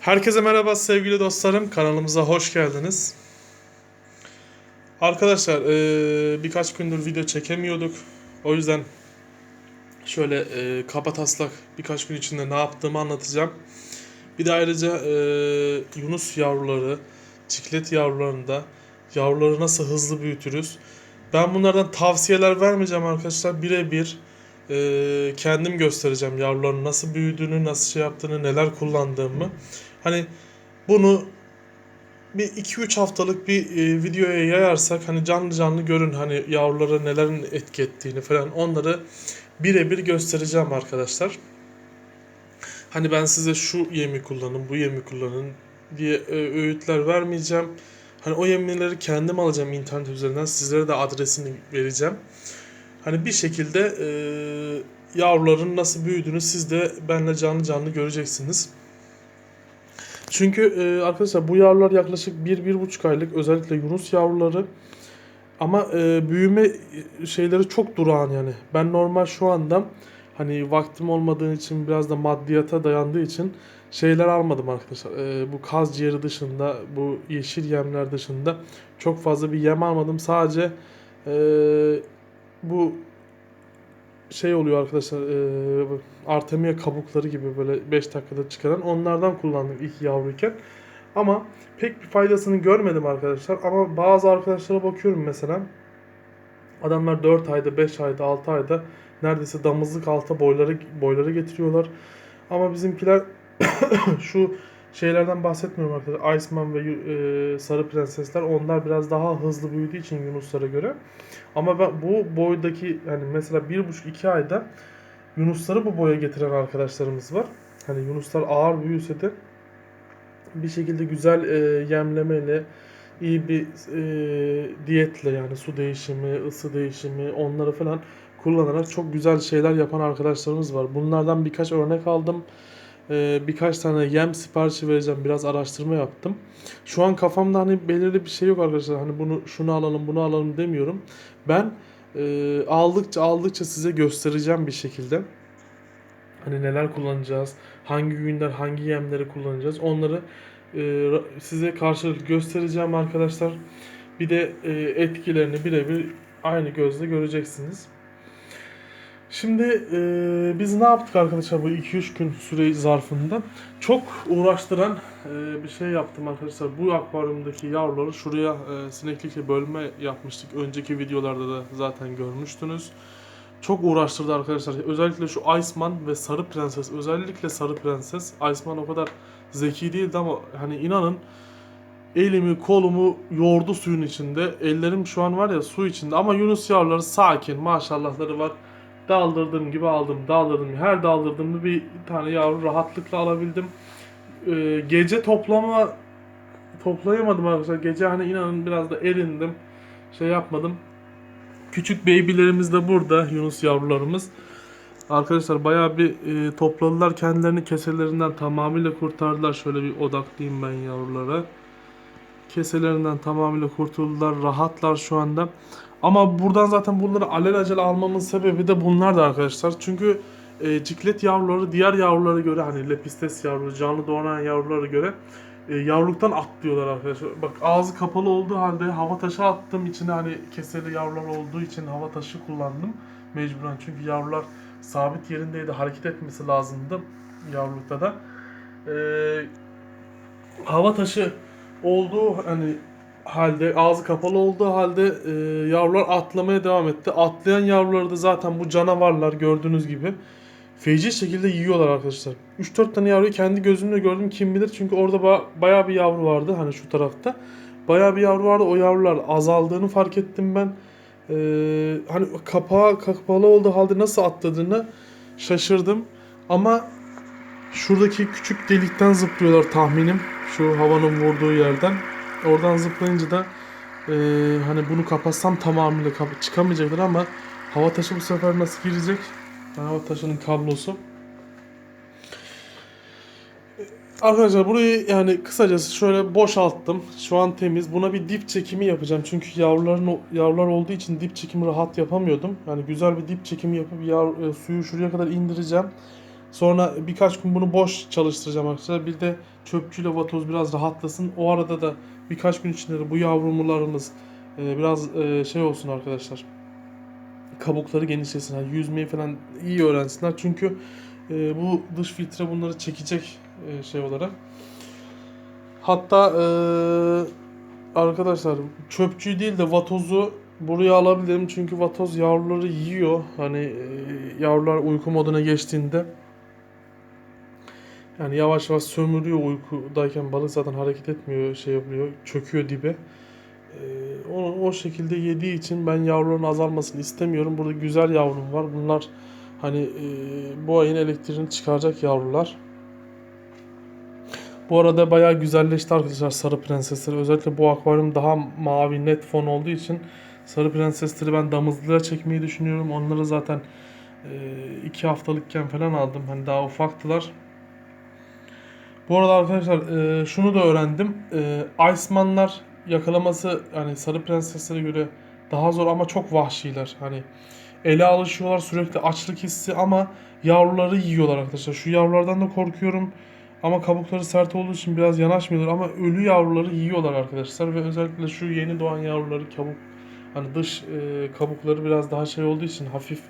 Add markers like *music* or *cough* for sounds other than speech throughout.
Herkese merhaba sevgili dostlarım. Kanalımıza hoş geldiniz. Arkadaşlar birkaç gündür video çekemiyorduk. O yüzden şöyle taslak birkaç gün içinde ne yaptığımı anlatacağım. Bir de ayrıca Yunus yavruları, ciklet yavrularını da yavruları nasıl hızlı büyütürüz. Ben bunlardan tavsiyeler vermeyeceğim arkadaşlar. Birebir eee, kendim göstereceğim yavruların nasıl büyüdüğünü, nasıl şey yaptığını, neler kullandığımı. Hani bunu bir 2-3 haftalık bir e, videoya yayarsak hani canlı canlı görün hani yavrulara nelerin etki ettiğini falan onları birebir göstereceğim arkadaşlar. Hani ben size şu yemi kullanın, bu yemi kullanın diye e, öğütler vermeyeceğim. Hani o yeminleri kendim alacağım internet üzerinden. Sizlere de adresini vereceğim. Hani bir şekilde e, yavruların nasıl büyüdüğünü siz de benimle canlı canlı göreceksiniz. Çünkü e, arkadaşlar bu yavrular yaklaşık 1-1,5 aylık özellikle Yunus yavruları ama e, büyüme şeyleri çok durağan yani. Ben normal şu anda hani vaktim olmadığı için biraz da maddiyata dayandığı için şeyler almadım arkadaşlar. E, bu kaz ciğeri dışında bu yeşil yemler dışında çok fazla bir yem almadım. Sadece e, bu şey oluyor arkadaşlar e, Artemia kabukları gibi böyle 5 dakikada çıkaran onlardan kullandım ilk yavruyken. Ama pek bir faydasını görmedim arkadaşlar. Ama bazı arkadaşlara bakıyorum mesela. Adamlar 4 ayda, 5 ayda, 6 ayda neredeyse damızlık alta boyları boyları getiriyorlar. Ama bizimkiler *coughs* şu şeylerden bahsetmiyorum arkadaşlar. Iceman ve e, Sarı Prensesler onlar biraz daha hızlı büyüdüğü için Yunuslara göre. Ama ben bu boydaki hani mesela 1,5-2 ayda Yunusları bu boya getiren arkadaşlarımız var. Hani Yunuslar ağır büyüse de bir şekilde güzel e, yemlemeyle iyi bir e, diyetle yani su değişimi, ısı değişimi onları falan kullanarak çok güzel şeyler yapan arkadaşlarımız var. Bunlardan birkaç örnek aldım. E, birkaç tane yem siparişi vereceğim. Biraz araştırma yaptım. Şu an kafamda hani belirli bir şey yok arkadaşlar. Hani bunu şunu alalım, bunu alalım demiyorum. Ben e, aldıkça aldıkça size göstereceğim bir şekilde. Hani neler kullanacağız, hangi günler hangi yemleri kullanacağız onları e, size karşılıklı göstereceğim arkadaşlar. Bir de e, etkilerini birebir aynı gözle göreceksiniz. Şimdi e, biz ne yaptık arkadaşlar bu 2-3 gün süre zarfında? Çok uğraştıran e, bir şey yaptım arkadaşlar. Bu akvaryumdaki yavruları şuraya e, sineklikle bölme yapmıştık. Önceki videolarda da zaten görmüştünüz. Çok uğraştırdı arkadaşlar. Özellikle şu Iceman ve Sarı Prenses. Özellikle Sarı Prenses. Iceman o kadar zeki değildi ama hani inanın elimi kolumu yoğurdu suyun içinde. Ellerim şu an var ya su içinde ama Yunus yavruları sakin maşallahları var. Daldırdığım gibi aldım daldırdım. Her daldırdığımda bir tane yavru rahatlıkla alabildim. Ee, gece toplama toplayamadım arkadaşlar. Gece hani inanın biraz da erindim. Şey yapmadım. Küçük babylerimiz de burada Yunus yavrularımız. Arkadaşlar bayağı bir e, topladılar kendilerini keselerinden tamamıyla kurtardılar. Şöyle bir odaklayayım ben yavrulara. Keselerinden tamamıyla kurtuldular. Rahatlar şu anda. Ama buradan zaten bunları alelacele almamın sebebi de bunlar da arkadaşlar. Çünkü e, ciklet yavruları diğer yavrulara göre hani lepistes yavruları, canlı doğan yavrulara göre e, yavruluktan atlıyorlar arkadaşlar. Bak ağzı kapalı olduğu halde hava taşı attım içine hani keseli yavrular olduğu için hava taşı kullandım mecburen. Çünkü yavrular sabit yerindeydi hareket etmesi lazımdı yavrulukta da. E, hava taşı olduğu hani halde ağzı kapalı olduğu halde e, yavrular atlamaya devam etti. Atlayan yavruları da zaten bu canavarlar gördüğünüz gibi feci şekilde yiyorlar arkadaşlar. 3-4 tane yavruyu kendi gözümle gördüm kim bilir çünkü orada ba- bayağı bir yavru vardı hani şu tarafta. Bayağı bir yavru vardı o yavrular azaldığını fark ettim ben. Ee, hani kapağı kapalı olduğu halde nasıl atladığını şaşırdım. Ama şuradaki küçük delikten zıplıyorlar tahminim. Şu havanın vurduğu yerden. Oradan zıplayınca da e, hani bunu kapatsam tamamıyla kap- çıkamayacaklar ama hava taşı bu sefer nasıl girecek? Hava taşının kablosu. Arkadaşlar burayı yani kısacası şöyle boşalttım. Şu an temiz. Buna bir dip çekimi yapacağım. Çünkü yavruların yavrular olduğu için dip çekimi rahat yapamıyordum. Yani güzel bir dip çekimi yapıp yav, e, suyu şuraya kadar indireceğim. Sonra birkaç gün bunu boş çalıştıracağım arkadaşlar. Bir de çöpçüyle vatoz biraz rahatlasın. O arada da birkaç gün içinde de bu yavrularımız e, biraz e, şey olsun arkadaşlar. Kabukları genişlesin. Yani yüzmeyi falan iyi öğrensinler. Çünkü e, bu dış filtre bunları çekecek şey olarak. Hatta arkadaşlar çöpçüyü değil de vatozu buraya alabilirim. Çünkü vatoz yavruları yiyor. Hani yavrular uyku moduna geçtiğinde yani yavaş yavaş sömürüyor uykudayken balık zaten hareket etmiyor, şey yapıyor, çöküyor dibe. Ee, o, o şekilde yediği için ben yavruların azalmasını istemiyorum. Burada güzel yavrum var. Bunlar hani e, bu ayın elektriğini çıkaracak yavrular. Bu arada bayağı güzelleşti arkadaşlar sarı prensesleri. Özellikle bu akvaryum daha mavi net fon olduğu için sarı prensesleri ben damızlığa çekmeyi düşünüyorum. Onları zaten e, iki haftalıkken falan aldım. Hani daha ufaktılar. Bu arada arkadaşlar e, şunu da öğrendim. E, Iceman'lar yakalaması hani sarı prenseslere göre daha zor ama çok vahşiler. Hani ele alışıyorlar sürekli açlık hissi ama yavruları yiyorlar arkadaşlar. Şu yavrulardan da korkuyorum. Ama kabukları sert olduğu için biraz yanaşmıyorlar ama ölü yavruları yiyorlar arkadaşlar ve özellikle şu yeni doğan yavruları kabuk hani dış e, kabukları biraz daha şey olduğu için hafif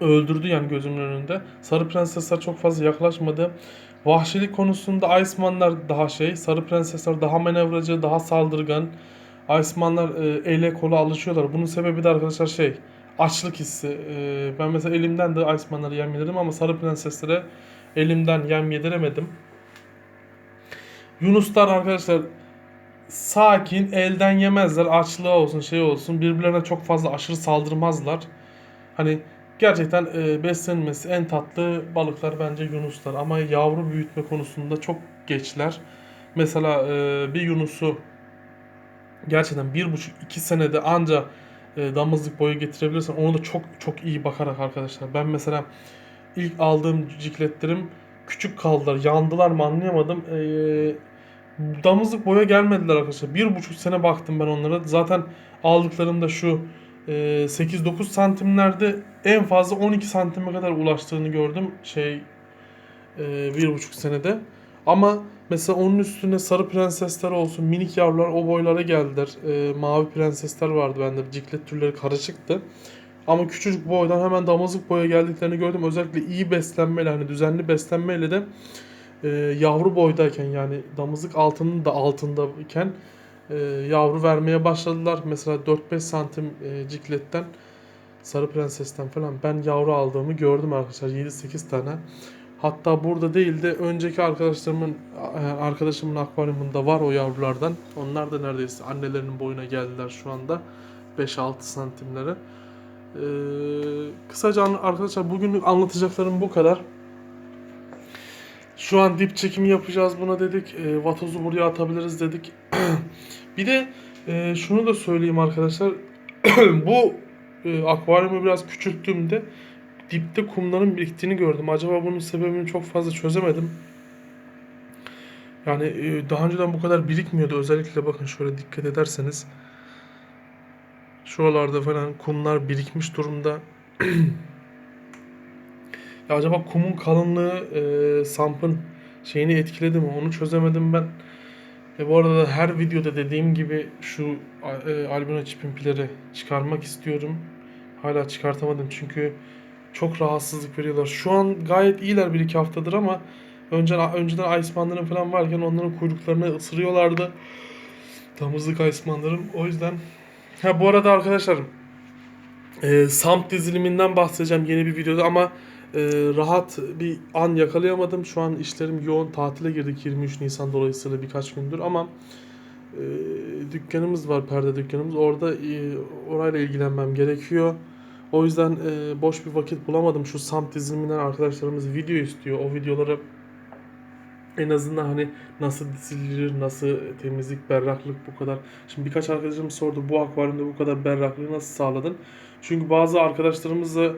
öldürdü yani gözümün önünde. Sarı prensesler çok fazla yaklaşmadı. Vahşilik konusunda Iceman'lar daha şey, Sarı Prensesler daha manevracı, daha saldırgan. Iceman'lar e, ele kola alışıyorlar. Bunun sebebi de arkadaşlar şey, açlık hissi. E, ben mesela elimden de Iceman'ları yem yedirdim ama Sarı Prenseslere elimden yem yediremedim. Yunuslar arkadaşlar sakin, elden yemezler. Açlığa olsun, şey olsun. Birbirlerine çok fazla aşırı saldırmazlar. Hani Gerçekten e, beslenmesi en tatlı balıklar bence yunuslar ama yavru büyütme konusunda çok geçler. Mesela e, bir yunusu gerçekten bir buçuk iki senede anca e, damızlık boyu getirebilirsen onu da çok çok iyi bakarak arkadaşlar. Ben mesela ilk aldığım cikletlerim küçük kaldılar, yandılar mı anlayamadım. E, damızlık boya gelmediler arkadaşlar. Bir buçuk sene baktım ben onlara. Zaten aldıklarımda şu e, 8-9 santimlerde en fazla 12 santime kadar ulaştığını gördüm şey e, bir buçuk senede. Ama mesela onun üstüne sarı prensesler olsun, minik yavrular o boylara geldiler. E, mavi prensesler vardı bende. Ciklet türleri karışıktı. Ama küçücük boydan hemen damızlık boya geldiklerini gördüm. Özellikle iyi beslenmeyle hani düzenli beslenmeyle de e, yavru boydayken yani damızlık altının da altındayken e, yavru vermeye başladılar. Mesela 4-5 santim e, cikletten Sarı Prenses'ten falan ben yavru aldığımı gördüm arkadaşlar 7-8 tane. Hatta burada değil de önceki arkadaşlarımın e, arkadaşımın akvaryumunda var o yavrulardan. Onlar da neredeyse annelerinin boyuna geldiler şu anda. 5-6 santimlere. Ee, kısaca arkadaşlar bugünlük anlatacaklarım bu kadar. Şu an dip çekimi yapacağız buna dedik. E, vatozu buraya atabiliriz dedik. *clears throat* bir de e, şunu da söyleyeyim arkadaşlar. *clears throat* bu e, akvaryumu biraz küçülttüğümde dipte kumların biriktiğini gördüm. Acaba bunun sebebini çok fazla çözemedim. Yani e, daha önceden bu kadar birikmiyordu. Özellikle bakın şöyle dikkat ederseniz. Şuralarda falan kumlar birikmiş durumda. *clears throat* ya acaba kumun kalınlığı e, sampın şeyini etkiledi mi? Onu çözemedim ben. E bu arada her videoda dediğim gibi şu e, albino çipimpileri çıkarmak istiyorum. Hala çıkartamadım çünkü çok rahatsızlık veriyorlar. Şu an gayet iyiler bir iki haftadır ama önceden, önceden Iceman'ların falan varken onların kuyruklarını ısırıyorlardı. Damızlık Iceman'ların. O yüzden ha bu arada arkadaşlar e, Samp diziliminden bahsedeceğim yeni bir videoda ama e, rahat bir an yakalayamadım. Şu an işlerim yoğun. Tatile girdik 23 Nisan dolayısıyla birkaç gündür ama e, dükkanımız var, perde dükkanımız. Orada e, orayla ilgilenmem gerekiyor. O yüzden e, boş bir vakit bulamadım. Şu Samt diziliminden arkadaşlarımız video istiyor. O videoları en azından hani nasıl dizilir, nasıl temizlik, berraklık bu kadar. Şimdi birkaç arkadaşım sordu bu akvaryumda bu kadar berraklığı nasıl sağladın? Çünkü bazı arkadaşlarımızla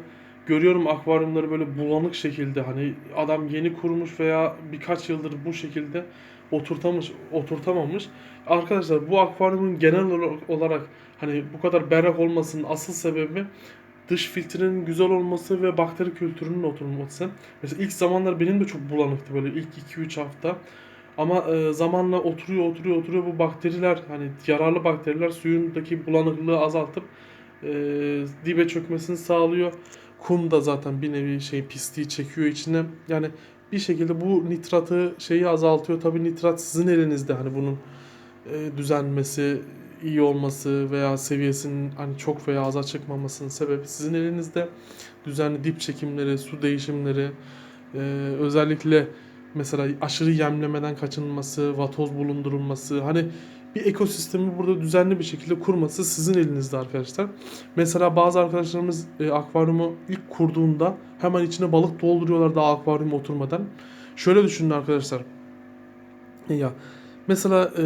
görüyorum akvaryumları böyle bulanık şekilde hani adam yeni kurmuş veya birkaç yıldır bu şekilde oturtamış, oturtamamış. Arkadaşlar bu akvaryumun genel olarak hani bu kadar berrak olmasının asıl sebebi dış filtrenin güzel olması ve bakteri kültürünün oturması. Mesela ilk zamanlar benim de çok bulanıktı böyle ilk 2-3 hafta. Ama e, zamanla oturuyor oturuyor oturuyor bu bakteriler hani yararlı bakteriler suyundaki bulanıklığı azaltıp e, dibe çökmesini sağlıyor. Kum da zaten bir nevi şey pisliği çekiyor içine. Yani bir şekilde bu nitratı şeyi azaltıyor. Tabii nitrat sizin elinizde hani bunun e, düzenmesi, iyi olması veya seviyesinin hani çok veya aza çıkmamasının sebebi sizin elinizde. Düzenli dip çekimleri, su değişimleri, e, özellikle mesela aşırı yemlemeden kaçınılması, vatoz bulundurulması, hani bir ekosistemi burada düzenli bir şekilde kurması sizin elinizde arkadaşlar. Mesela bazı arkadaşlarımız e, akvaryumu ilk kurduğunda hemen içine balık dolduruyorlar daha akvaryum oturmadan. Şöyle düşünün arkadaşlar. Ya mesela e,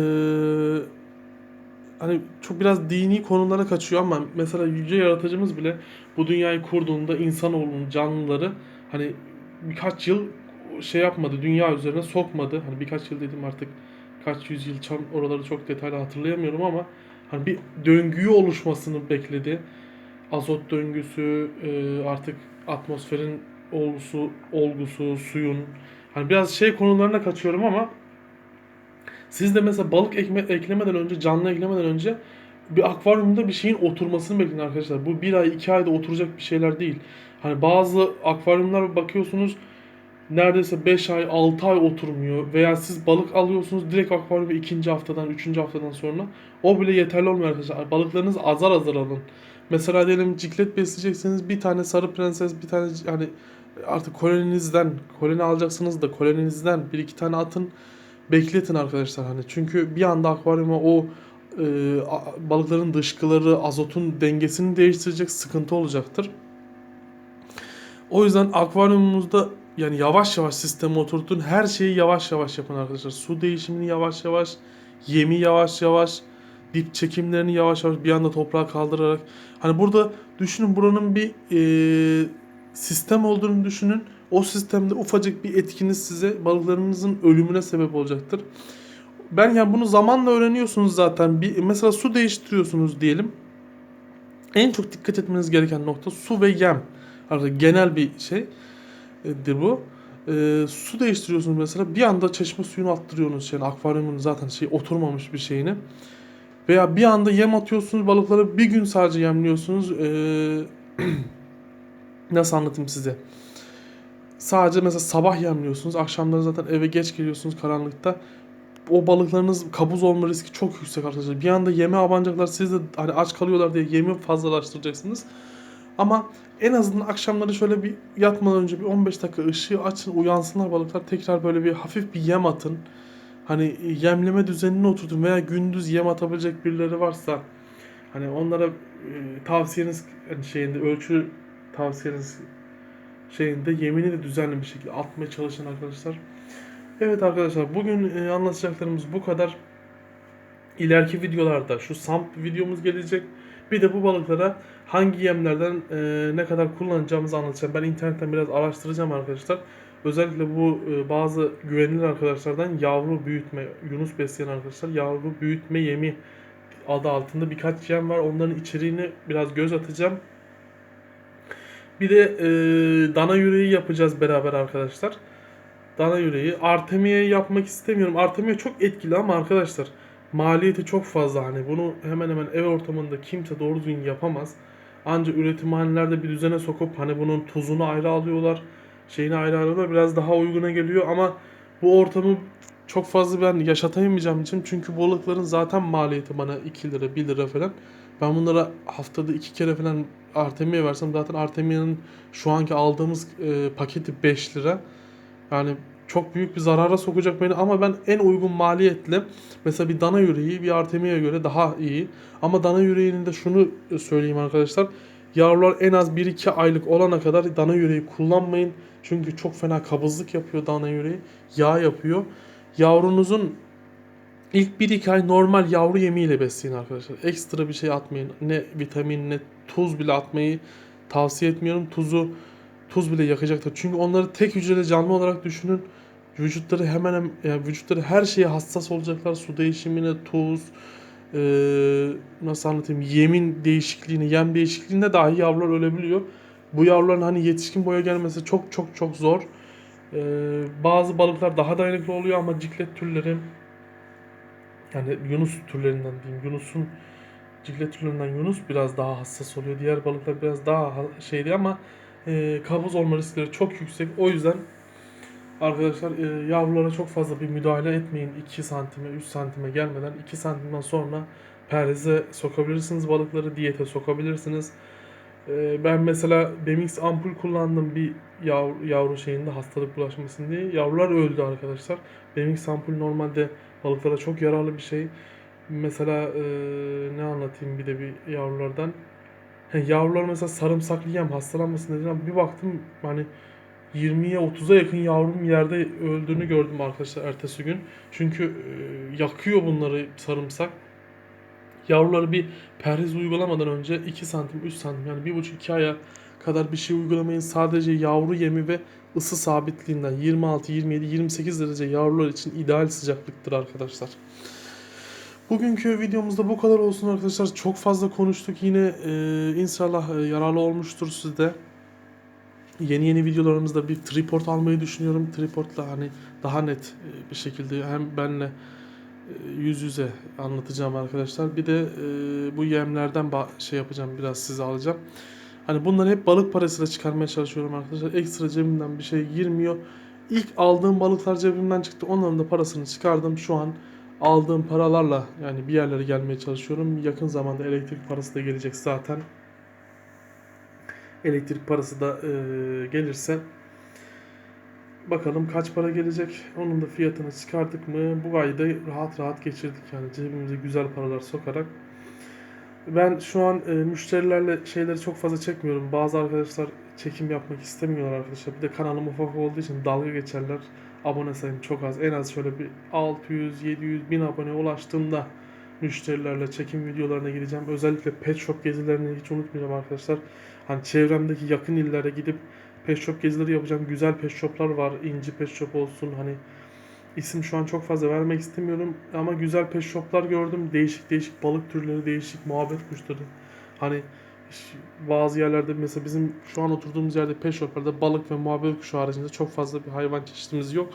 hani çok biraz dini konulara kaçıyor ama mesela yüce yaratıcımız bile bu dünyayı kurduğunda insanoğlunun canlıları hani birkaç yıl şey yapmadı, dünya üzerine sokmadı. Hani birkaç yıl dedim artık kaç yüzyıl çam oraları çok detaylı hatırlayamıyorum ama hani bir döngüyü oluşmasını bekledi. Azot döngüsü, e, artık atmosferin olgusu, olgusu, suyun hani biraz şey konularına kaçıyorum ama siz de mesela balık ekme, eklemeden önce, canlı eklemeden önce bir akvaryumda bir şeyin oturmasını bekleyin arkadaşlar. Bu bir ay, iki ayda oturacak bir şeyler değil. Hani bazı akvaryumlar bakıyorsunuz neredeyse 5 ay, 6 ay oturmuyor. Veya siz balık alıyorsunuz direkt akvaryuma ikinci haftadan, üçüncü haftadan sonra. O bile yeterli olmuyor arkadaşlar. Balıklarınız azar azar alın. Mesela diyelim ciklet besleyecekseniz bir tane sarı prenses, bir tane hani artık koloninizden, koloni alacaksınız da koloninizden bir iki tane atın. Bekletin arkadaşlar hani. Çünkü bir anda akvaryuma o e, balıkların dışkıları, azotun dengesini değiştirecek sıkıntı olacaktır. O yüzden akvaryumunuzda yani yavaş yavaş sisteme oturtun. Her şeyi yavaş yavaş yapın arkadaşlar. Su değişimini yavaş yavaş, yemi yavaş yavaş, dip çekimlerini yavaş yavaş bir anda toprağa kaldırarak. Hani burada düşünün buranın bir e, sistem olduğunu düşünün. O sistemde ufacık bir etkiniz size balıklarınızın ölümüne sebep olacaktır. Ben yani bunu zamanla öğreniyorsunuz zaten. Bir, mesela su değiştiriyorsunuz diyelim. En çok dikkat etmeniz gereken nokta su ve yem. Arkadaşlar genel bir şey dir bu. Ee, su değiştiriyorsunuz mesela bir anda çeşme suyunu attırıyorsunuz yani akvaryumun zaten şey oturmamış bir şeyini. Veya bir anda yem atıyorsunuz balıkları bir gün sadece yemliyorsunuz. Ee, *clears throat* nasıl anlatayım size? Sadece mesela sabah yemliyorsunuz. Akşamları zaten eve geç geliyorsunuz karanlıkta. O balıklarınız kabuz olma riski çok yüksek arkadaşlar. Bir anda yeme abanacaklar. Siz de hani aç kalıyorlar diye yemi fazlalaştıracaksınız. Ama en azından akşamları şöyle bir yatmadan önce bir 15 dakika ışığı açın uyansınlar balıklar. Tekrar böyle bir hafif bir yem atın. Hani yemleme düzenini oturtun veya gündüz yem atabilecek birileri varsa hani onlara e, tavsiyeniz hani şeyinde ölçü tavsiyeniz şeyinde yemini de düzenli bir şekilde atmaya çalışın arkadaşlar. Evet arkadaşlar bugün e, anlatacaklarımız bu kadar. İleriki videolarda şu samp videomuz gelecek. Bir de bu balıklara hangi yemlerden e, ne kadar kullanacağımızı anlatacağım. Ben internetten biraz araştıracağım arkadaşlar. Özellikle bu e, bazı güvenilir arkadaşlardan yavru büyütme, Yunus besleyen arkadaşlar yavru büyütme yemi adı altında birkaç yem var. Onların içeriğini biraz göz atacağım. Bir de e, dana yüreği yapacağız beraber arkadaşlar. Dana yüreği. Artemia yapmak istemiyorum. Artemia çok etkili ama arkadaşlar maliyeti çok fazla. Hani bunu hemen hemen ev ortamında kimse doğru düzgün yapamaz. Ancak üretimhanelerde bir düzene sokup hani bunun tuzunu ayrı alıyorlar. Şeyini ayrı alıyorlar. Biraz daha uyguna geliyor ama bu ortamı çok fazla ben yaşatamayacağım için çünkü balıkların zaten maliyeti bana 2 lira 1 lira falan. Ben bunlara haftada 2 kere falan Artemia versem zaten Artemia'nın şu anki aldığımız e, paketi 5 lira. Yani çok büyük bir zarara sokacak beni ama ben en uygun maliyetle mesela bir dana yüreği bir Artemia'ya göre daha iyi. Ama dana yüreğinin de şunu söyleyeyim arkadaşlar. Yavrular en az 1-2 aylık olana kadar dana yüreği kullanmayın. Çünkü çok fena kabızlık yapıyor dana yüreği. Yağ yapıyor. Yavrunuzun ilk 1-2 ay normal yavru yemiyle besleyin arkadaşlar. Ekstra bir şey atmayın. Ne vitamin ne tuz bile atmayı tavsiye etmiyorum. Tuzu tuz bile yakacaktır. Çünkü onları tek hücreli canlı olarak düşünün. Vücutları hemen hem yani vücutları her şeye hassas olacaklar. Su değişimine, tuz, e, nasıl anlatayım yemin değişikliğini, yem değişikliğinde dahi yavrular ölebiliyor. Bu yavruların hani yetişkin boya gelmesi çok çok çok zor. E, bazı balıklar daha dayanıklı oluyor ama ciklet türleri yani Yunus türlerinden diyeyim. Yunus'un ciklet türlerinden Yunus biraz daha hassas oluyor. Diğer balıklar biraz daha ha- şeydi ama e, kabız olma riskleri çok yüksek. O yüzden arkadaşlar e, yavrulara çok fazla bir müdahale etmeyin. 2 santime 3 santime gelmeden 2 santimden sonra perhize sokabilirsiniz balıkları. Diyete sokabilirsiniz. E, ben mesela Bemix ampul kullandım bir yavru, yavru şeyinde hastalık bulaşmasın diye. Yavrular öldü arkadaşlar. Bemix ampul normalde balıklara çok yararlı bir şey. Mesela e, ne anlatayım bir de bir yavrulardan. Yavrular mesela sarımsaklı yem hastalanmasın dediler. Bir baktım hani 20'ye 30'a yakın yavrum yerde öldüğünü gördüm arkadaşlar ertesi gün. Çünkü e, yakıyor bunları sarımsak. Yavruları bir perhiz uygulamadan önce 2 santim 3 santim yani 1,5-2 aya kadar bir şey uygulamayın. Sadece yavru yemi ve ısı sabitliğinden 26, 27, 28 derece yavrular için ideal sıcaklıktır arkadaşlar. Bugünkü videomuzda bu kadar olsun arkadaşlar. Çok fazla konuştuk. Yine e, inşallah e, yararlı olmuştur sizde. Yeni yeni videolarımızda bir tripod almayı düşünüyorum. Tripodla hani daha net e, bir şekilde hem benle e, yüz yüze anlatacağım arkadaşlar. Bir de e, bu yemlerden şey yapacağım biraz size alacağım. Hani bunları hep balık parasıyla çıkarmaya çalışıyorum arkadaşlar. Ekstra cebimden bir şey girmiyor. İlk aldığım balıklar cebimden çıktı. Onların da parasını çıkardım. Şu an aldığım paralarla yani bir yerlere gelmeye çalışıyorum. Yakın zamanda elektrik parası da gelecek zaten. Elektrik parası da e, gelirse bakalım kaç para gelecek. Onun da fiyatını çıkardık mı bu ayda rahat rahat geçirdik yani cebimize güzel paralar sokarak. Ben şu an e, müşterilerle şeyleri çok fazla çekmiyorum. Bazı arkadaşlar çekim yapmak istemiyorlar arkadaşlar. Bir de kanalım ufak olduğu için dalga geçerler. Abone sayım çok az. En az şöyle bir 600, 700, 1000 abone ulaştığımda müşterilerle çekim videolarına gireceğim. Özellikle pet shop gezilerini hiç unutmayacağım arkadaşlar. Hani çevremdeki yakın illere gidip pet shop gezileri yapacağım. Güzel pet shoplar var. İnci pet shop olsun hani isim şu an çok fazla vermek istemiyorum ama güzel pet shoplar gördüm. Değişik değişik balık türleri, değişik muhabbet kuşları. Hani bazı yerlerde mesela bizim şu an oturduğumuz yerde pet shoplarda balık ve muhabbet kuşu haricinde çok fazla bir hayvan çeşitimiz yok.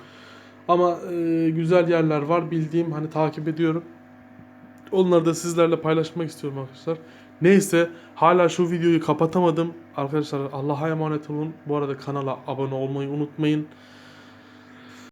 Ama e, güzel yerler var bildiğim hani takip ediyorum. Onları da sizlerle paylaşmak istiyorum arkadaşlar. Neyse hala şu videoyu kapatamadım. Arkadaşlar Allah'a emanet olun. Bu arada kanala abone olmayı unutmayın.